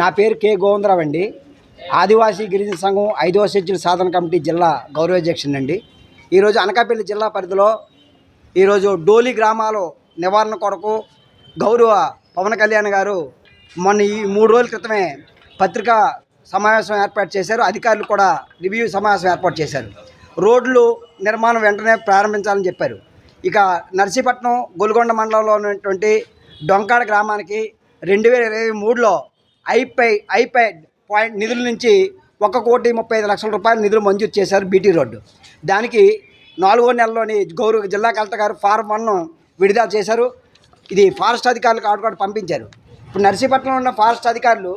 నా పేరు కె గోవిందరావు అండి. ఆదివాసీ గిరిజన సంఘం ఐదవ షెడ్యూల్ సాధన కమిటీ జిల్లా గౌరవాధ్యక్షుడు అండి. ఈరోజు అనకాపల్లి జిల్లా పరిధిలో ఈరోజు డోలి గ్రామాలు నివారణ కొరకు గౌరవ పవన్ కళ్యాణ్ గారు మొన్న ఈ మూడు రోజుల క్రితమే పత్రికా సమావేశం ఏర్పాటు చేశారు. అధికారులు కూడా రివ్యూ సమావేశం ఏర్పాటు చేశారు. రోడ్లు నిర్మాణం వెంటనే ప్రారంభించాలని చెప్పారు. ఇక నర్సీపట్నం గొలుగొండ మండలంలో ఉన్నటువంటి డొంకాడ గ్రామానికి రెండు వేల ఇరవై మూడులో ఐపై ఐప్యాడ్ పాయింట్ నిధుల నుంచి ఒక కోటి ముప్పై ఐదు లక్షల రూపాయల నిధులు మంజూరు చేశారు బీటీ రోడ్డు. దానికి నాలుగో నెలలోని గౌరవ జిల్లా కలెక్టర్ గారు ఫారం వన్ను విడుదల చేశారు. ఇది ఫారెస్ట్ అధికారులకు ఆడుకోవడం కూడా పంపించారు. ఇప్పుడు నర్సీపట్నంలో ఉన్న ఫారెస్ట్ అధికారులు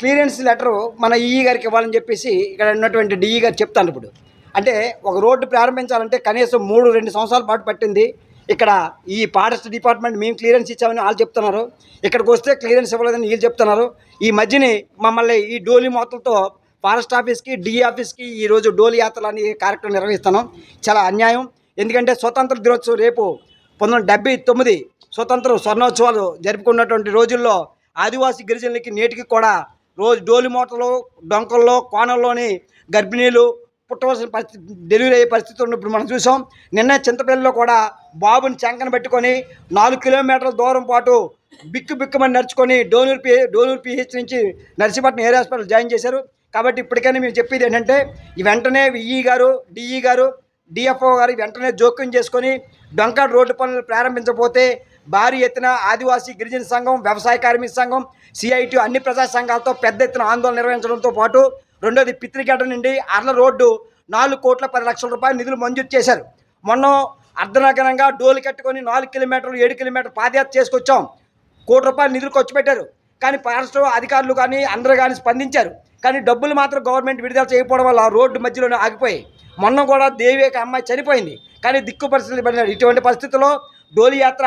క్లియరెన్స్ లెటరు మన ఈఈ గారికి ఇవ్వాలని చెప్పేసి ఇక్కడ ఉన్నటువంటి డిఈ గారు చెప్తాను ఇప్పుడు. అంటే ఒక రోడ్డు ప్రారంభించాలంటే కనీసం మూడు రెండు సంవత్సరాల పాటు పట్టింది. ఇక్కడ ఈ ఫారెస్ట్ డిపార్ట్మెంట్ మేము క్లియరెన్స్ ఇచ్చామని వాళ్ళు చెప్తున్నారు. ఇక్కడికి వస్తే క్లియరెన్స్ ఇవ్వలేదని వీళ్ళు చెప్తున్నారు. ఈ మధ్యని మమ్మల్ని ఈ డోలి మోతలతో ఫారెస్ట్ ఆఫీస్కి డిఈ ఆఫీస్కి ఈరోజు డోలి యాత్రలు అనే కార్యక్రమం నిర్వహిస్తున్నాం. చాలా అన్యాయం. ఎందుకంటే స్వతంత్ర దినోత్సవం రేపు పంతొమ్మిది డెబ్బై తొమ్మిది స్వతంత్ర స్వర్ణోత్సవాలు జరుపుకున్నటువంటి రోజుల్లో ఆదివాసీ గిరిజనులకి నేటికి కూడా రోజు డోలి మూటలు డొంకల్లో కోణంలోని గర్భిణీలు పుట్టవలసిన పరిస్థితి డెలివరీ అయ్యే పరిస్థితి ఉన్నప్పుడు మనం చూసాం. నిన్న చింతపల్లిలో కూడా బాబుని చంకన పెట్టుకొని నాలుగు కిలోమీటర్ల దూరం పాటు బిక్కు బిక్కుమని నడుచుకొని డోనూరు పిహె డోనూరు పిహెచ్ నుంచి నర్సీపట్నం ఏరియా హాస్పిటల్ జాయిన్ చేశారు. కాబట్టి ఇప్పటికైనా మేము చెప్పేది ఏంటంటే వెంటనే విఈ గారు డిఈ గారు డిఎఫ్ఓ గారు వెంటనే జోక్యం చేసుకొని డొంకాడ్ రోడ్డు పనులు ప్రారంభించకపోతే భారీ ఎత్తున ఆదివాసీ గిరిజన సంఘం వ్యవసాయ కార్మిక సంఘం సిఐటి అన్ని ప్రజా సంఘాలతో పెద్ద ఎత్తున ఆందోళన నిర్వహించడంతో పాటు రెండోది పిత్రిగడ్డ నుండి అర్ల రోడ్డు నాలుగు కోట్ల పది లక్షల రూపాయలు నిధులు మంజూరు చేశారు. మొన్న అర్ధనగరంగా డోలు కట్టుకొని నాలుగు కిలోమీటర్లు ఏడు కిలోమీటర్లు పాదయాత్ర చేసుకొచ్చాం. కోటి రూపాయలు నిధులు ఖర్చు పెట్టారు. కానీ ఫారెస్ట్ అధికారులు కానీ అందరూ కానీ స్పందించారు. కానీ డబ్బులు మాత్రం గవర్నమెంట్ విడుదల చేయకపోవడం వల్ల ఆ రోడ్డు మధ్యలోనే ఆగిపోయాయి. మొన్న కూడా దేవి ఒక అమ్మాయి చనిపోయింది. కానీ దిక్కు పరిస్థితులు పడినారు ఇటువంటి పరిస్థితుల్లో డోలి యాత్ర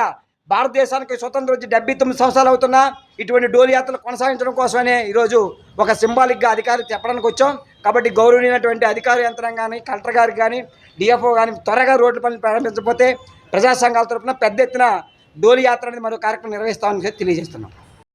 భారతదేశానికి స్వతంత్రం వచ్చి డెబ్బై తొమ్మిది సంవత్సరాలు అవుతున్నా ఇటువంటి డోలి యాత్రలు కొనసాగించడం కోసమనే ఈరోజు ఒక సింబాలిక్గా అధికారి చెప్పడానికి వచ్చాం. కాబట్టి గౌరవనీయమైనటువంటి అధికార కానీ కలెక్టర్ గారికి కానీ డిఎఫ్ఓ కానీ త్వరగా రోడ్ల పనులు ప్రారంభించకపోతే ప్రజా సంఘాల తరఫున పెద్ద ఎత్తున డోలి యాత్ర అనేది మరో కార్యక్రమం నిర్వహిస్తామని తెలియజేస్తున్నాం.